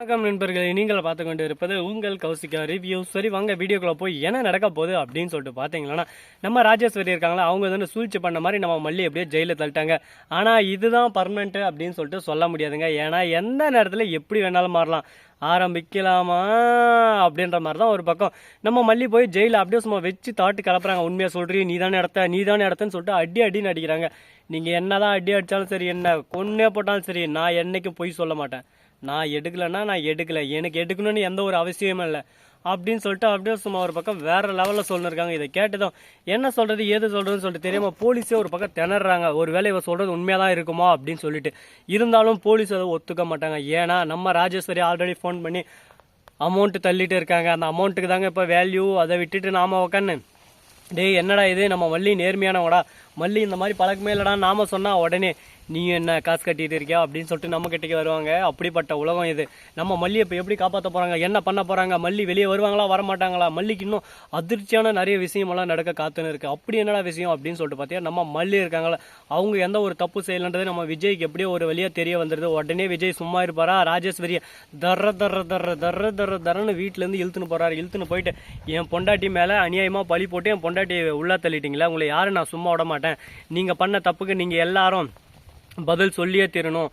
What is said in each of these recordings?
வணக்கம் நண்பர்களே நீங்கள் பார்த்து கொண்டு இருப்பது உங்கள் கௌசிகா ரிவ்யூ சரி வாங்க வீடியோக்குள்ள போய் என்ன நடக்க போகுது அப்படின்னு சொல்லிட்டு பார்த்தீங்களன்னா நம்ம ராஜேஸ்வரி இருக்காங்களா அவங்க வந்து சூழ்ச்சி பண்ண மாதிரி நம்ம மல்லி அப்படியே ஜெயிலில் தள்ளிட்டாங்க. ஆனால் இதுதான் பர்மனெண்ட் அப்படின்னு சொல்லிட்டு சொல்ல முடியாதுங்க. ஏன்னா எந்த நேரத்தில் எப்படி வேணாலும் மாறலாம். ஆரம்பிக்கலாமா அப்படின்ற மாதிரி தான் ஒரு பக்கம். நம்ம மல்லி போய் ஜெயிலில் அப்படியே சும்மா வச்சு தாட்டு கலப்புறாங்க. உண்மையாக சொல்கிறீ நீ தானே இடத்த நீ தானே இடத்தன்னு சொல்லிட்டு அடி அடின்னு அடிக்கிறாங்க. நீங்கள் என்னதான் அடி அடித்தாலும் சரி என்ன கொன்னே போட்டாலும் சரி நான் என்னைக்கும் பொய் சொல்ல மாட்டேன். நான் எடுக்கலைன்னா நான் எடுக்கலை. எனக்கு எடுக்கணும்னு எந்த ஒரு அவசியமும் இல்லை. அப்படின்னு சொல்லிட்டு அப்படியே சும்மா ஒரு பக்கம் வேற லெவலில் சொல்லிருக்காங்க. இதை கேட்டதும் என்ன சொல்றது ஏது சொல்றதுன்னு சொல்லிட்டு தெரியாமல் போலீஸே ஒரு பக்கம் திணறாங்க. ஒரு வேலை இவ சொல்றது உண்மையாக தான் இருக்குமா அப்படின்னு சொல்லிட்டு. இருந்தாலும் போலீஸ் அதை ஒத்துக்க மாட்டாங்க. ஏன்னா நம்ம ராஜேஸ்வரி ஆல்ரெடி ஃபோன் பண்ணி அமௌண்ட்டு தள்ளிட்டு இருக்காங்க. அந்த அமௌண்ட்டுக்கு தாங்க இப்போ வேல்யூ அதை விட்டுட்டு நாம உக்காந்து டேய் என்னடா இது? நம்ம மல்லி நேர்மையானவடா மல்லி இந்த மாதிரி பழக்கமே இல்லைடா. நாம சொன்னால் உடனே நீ என்ன காசு கட்டிட்டு இருக்கியா அப்படின்னு சொல்லிட்டு நம்ம கிட்டக்கு வருவாங்க. அப்படிப்பட்ட உலகம் இது. நம்ம மல்லியை இப்போ எப்படி காப்பாற்ற போகிறாங்க என்ன பண்ண போகிறாங்க மல்லி வெளியே வருவாங்களா வரமாட்டாங்களா? மல்லிக்கு இன்னும் அதிர்ச்சியான நிறைய விஷயமெல்லாம் நடக்க காத்துன்னு இருக்குது அப்படி என்னடா விஷயம் அப்படின்னு சொல்லிட்டு பார்த்தீங்கன்னா நம்ம மல்லி இருக்காங்களா அவங்க எந்த ஒரு தப்பு செய்யலன்றது நம்ம விஜய்க்கு எப்படியோ ஒரு வழியாக தெரிய வந்துருது. உடனே விஜய் சும்மா இருப்பாரா? ராஜேஸ்வரியை தர்ற தர்ற தர்ற தர்ற தர்ற தரன்னு வீட்டிலேருந்து இழுத்துன்னு போகிறாரு இழுத்துன்னு போயிட்டு என் பொண்டாட்டி மேலே அநியாயமாக பழி போட்டு என் பொண்டாட்டி உள்ளா தள்ளிட்டீங்களா உங்களை யாரும் நான் சும்மா விட மாட்டேன். நீங்கள் பண்ண தப்புக்கு நீங்கள் எல்லாரும் பதில் சொல்லியே தீரணும்.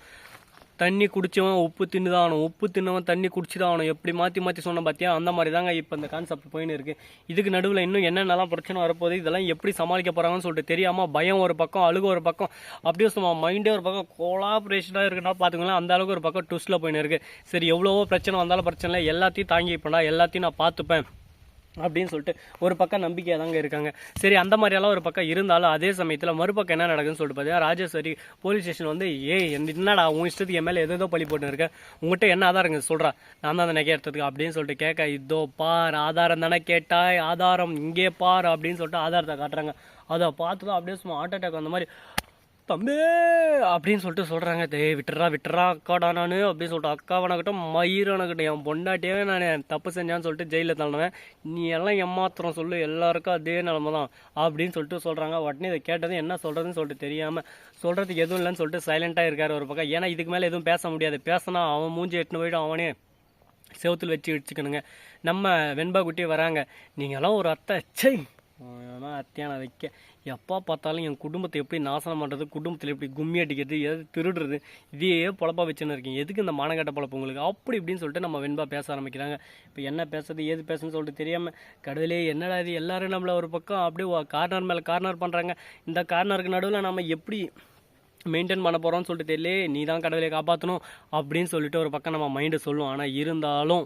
தண்ணி குடிச்சவன் உப்பு தின்னு தான் ஆகணும் உப்பு தின்னவன் தண்ணி குடிச்சு தான் ஆகணும் எப்படி மாற்றி மாற்றி சொன்ன பார்த்தியா அந்த மாதிரி தாங்க இப்போ இந்த கான்செப்ட் போயின்னு இருக்குது இதுக்கு நடுவில் இன்னும் என்னென்னலாம் பிரச்சனை வரப்போகுது? இதெல்லாம் எப்படி சமாளிக்க போகிறாங்கன்னு சொல்லிட்டு தெரியாமல் பயம் ஒரு பக்கம் அழுக ஒரு பக்கம். அப்படியே சும்மா மைண்டே ஒரு பக்கம் கோலாபரேஷனாக இருக்குன்னா பார்த்துக்கலாம் அந்த அளவுக்கு ஒரு பக்கம் ட்விஸ்ட்டில் போயின்னு இருக்குது சரி எவ்வளவோ பிரச்சனை வந்தாலும் பிரச்சனை இல்லை. எல்லாத்தையும் தாங்கிப்பேன்டா எல்லாத்தையும் நான் பார்த்துப்பேன். அப்படின்னு சொல்லிட்டு ஒரு பக்கம் நம்பிக்கையாக தாங்க இருக்காங்க. சரி அந்த மாதிரியெல்லாம் ஒரு பக்கம் இருந்தாலும் அதே சமயத்தில் மறுபக்கம் என்ன நடக்குதுன்னு சொல்லிட்டு பார்த்தீங்கன்னா ராஜேஸ்வரி போலீஸ் ஸ்டேஷன் வந்து ஏ என்னடா உன் இஷ்டத்துக்கு என் மேலே எதோ பழி போட்டு இருக்க? உங்கள்கிட்ட என்ன ஆதாரங்க சொல்கிறா நான் தான் அந்த நகை எடுத்ததுக்கு அப்படின்னு சொல்லிட்டு கேட்க இதோ பார் ஆதாரம் தானே கேட்டாய் ஆதாரம் இங்கே பார் அப்படின்னு சொல்லிட்டு ஆதாரத்தை காட்டுறாங்க. அதை பார்த்து தான் அப்படியே சும்மா ஹார்ட் அட்டாக் அந்த மாதிரி தம்பி அப்படின்னு சொல்லிட்டு சொல்கிறாங்க தே விட்டுறா விட்டுறா அக்காடா நான் அப்படின்னு சொல்லிட்டு அக்காவனக்கிட்டும் மயிரனக்கிட்ட என் பொண்டாட்டியே நான் தப்பு செஞ்சான்னு சொல்லிட்டு ஜெயிலில் தள்ளுவேன் நீ எல்லாம் ஏமாத்திரம் சொல்லு எல்லாருக்கும் அதே நிலமை தான் அப்படின்னு சொல்லிட்டு சொல்கிறாங்க உடனே இதை கேட்டது என்ன சொல்கிறதுன்னு சொல்லிட்டு தெரியாமல் சொல்கிறதுக்கு எதுவும் இல்லைன்னு சொல்லிட்டு சைலண்ட்டாக இருக்கார் ஒரு பக்கம். ஏன்னா இதுக்கு மேலே எதுவும் பேச முடியாது. பேசினா அவன் மூஞ்சி எட்டுன்னு போய்ட்டு அவனே செவத்தில் வச்சு வச்சுக்கணுங்க நம்ம வெண்பா குட்டி வராங்க. நீங்களாம் ஒரு அத்தை. சை ஆனால் அத்தியான வைக்க எப்போ பார்த்தாலும் என் குடும்பத்தை எப்படி நாசனம் பண்ணுறது குடும்பத்தில் எப்படி கும்மி அடிக்கிறது எது திருடுறது இதையே பொழப்பா வச்சுன்னு இருக்கீங்க எதுக்கு இந்த மானகட்ட பொழப்பு உங்களுக்கு? அப்படி இப்படின்னு சொல்லிட்டு நம்ம வெண்பா பேச ஆரம்பிக்கிறாங்க. இப்போ என்ன பேசுறது ஏது பேசுன்னு சொல்லிட்டு தெரியாமல் கடவுளே என்னடா இது? எல்லோரும் நம்மளை ஒரு பக்கம் அப்படியே கார்னர் மேலே கார்னர் பண்ணுறாங்க இந்த கார்னருக்கு நடுவில் நம்ம எப்படி மெயின்டைன் பண்ண போகிறோம்னு சொல்லிட்டு தெரியல. நீ தான் கடவுளை காப்பாற்றணும் அப்படின்னு சொல்லிட்டு ஒரு பக்கம் நம்ம மைண்டை சொல்லுவோம் ஆனால் இருந்தாலும்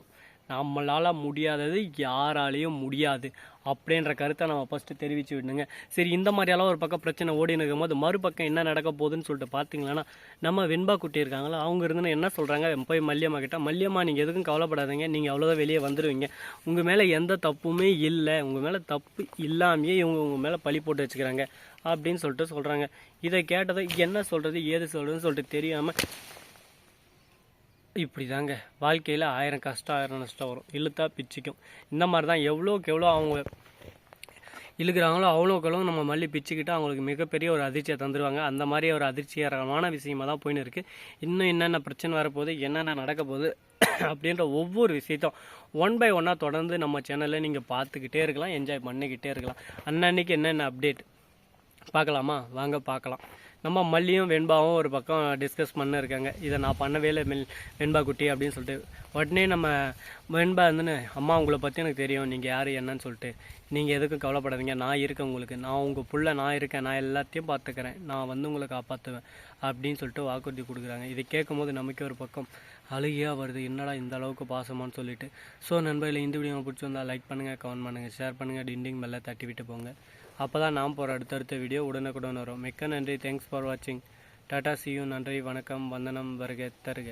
நம்மளால் முடியாதது யாராலையும் முடியாது. அப்படின்ற கருத்தை நம்ம ஃபஸ்ட்டு தெரிவித்து விடணுங்க. சரி இந்த மாதிரியெல்லாம் ஒரு பக்கம் பிரச்சனை ஓடின்னு இருக்கும்போது மறுபக்கம் என்ன நடக்க போகுதுன்னு சொல்லிட்டு பார்த்தீங்கன்னா நம்ம வெண்பா குட்டி இருக்காங்களா அவங்க இருந்துன்னு என்ன சொல்கிறாங்க போய் மல்லியம்மா கிட்ட மல்லியம்மா நீங்கள் எதுக்கும் கவலைப்படாதீங்க நீங்கள் அவ்வளோதான் வெளியே வந்துடுவீங்க உங்கள் மேலே எந்த தப்புமே இல்லை உங்கள் மேலே தப்பு இல்லாமையே இவங்க உங்கள் மேலே பழி போட்டு வச்சுக்கிறாங்க. அப்படின்னு சொல்லிட்டு சொல்கிறாங்க இதை கேட்டதை என்ன சொல்கிறது ஏது சொல்கிறதுன்னு சொல்லிட்டு தெரியாமல் இப்படி தாங்க வாழ்க்கையில் ஆயிரம் கஷ்டம் ஆயிரம் நஷ்டம் வரும். இழுத்தா பிச்சுக்கும். இந்த மாதிரி தான் எவ்வளோக்கு எவ்வளோ அவங்க இழுக்கிறாங்களோ அவ்வளோக்கு எவ்வளோ நம்ம மல்லி பிச்சுக்கிட்டு அவங்களுக்கு மிகப்பெரிய ஒரு அதிர்ச்சியை தந்துடுவாங்க அந்த மாதிரி ஒரு அதிர்ச்சிகரமான விஷயமா தான் போயின்னு இருக்குது இன்னும் என்னென்ன பிரச்சனை வரப்போகுது என்னென்ன நடக்க போகுது அப்படின்ற ஒவ்வொரு விஷயத்தையும் ஒன் பை ஒன்னாக தொடர்ந்து நம்ம சேனலில் நீங்கள் பார்த்துக்கிட்டே இருக்கலாம் என்ஜாய் பண்ணிக்கிட்டே இருக்கலாம். அன்னன்னைக்கு என்னென்ன அப்டேட் பார்க்கலாமா? வாங்க பார்க்கலாம். நம்ம மல்லியும் வெண்பாவும் ஒரு பக்கம் டிஸ்கஸ் பண்ண இருக்காங்க இதை நான் பண்ணவே இல்லை மெல் வெண்பா குட்டி அப்படின்னு சொல்லிட்டு. உடனே நம்ம வெண்பா வந்துன்னு அம்மா உங்களை பற்றி எனக்கு தெரியும். நீங்கள் யார் என்னன்னு சொல்லிட்டு. நீங்கள் எதுக்கும் கவலைப்படாதீங்க. நான் இருக்கேன் உங்களுக்கு. நான் உங்கள் புள்ள நான் இருக்கேன். நான் எல்லாத்தையும் பார்த்துக்கிறேன். நான் வந்து உங்களை காப்பாற்றுவேன் அப்படின்னு சொல்லிட்டு வாக்குறுதி கொடுக்குறாங்க. இதை கேட்கும்போது நமக்கே ஒரு பக்கம் அழுகியாக வருது. என்னடா இந்த அளவுக்கு பாசமான்னு சொல்லிட்டு. ஸோ நண்பர்களை இந்த வீடியோ பிடிச்சி வந்தால் லைக் பண்ணுங்கள் கமெண்ட் பண்ணுங்கள் ஷேர் பண்ணுங்கள் டிண்டிங் மேலே தட்டி விட்டு போங்க. அப்போ தான் நான் போகிற அடுத்தடுத்த வீடியோ உடனுக்குடன் வரும். மிக்க நன்றி. தேங்க்ஸ் ஃபார் வாட்சிங் டாடா சியூ நன்றி. வணக்கம். வந்தனம். வருக தருக.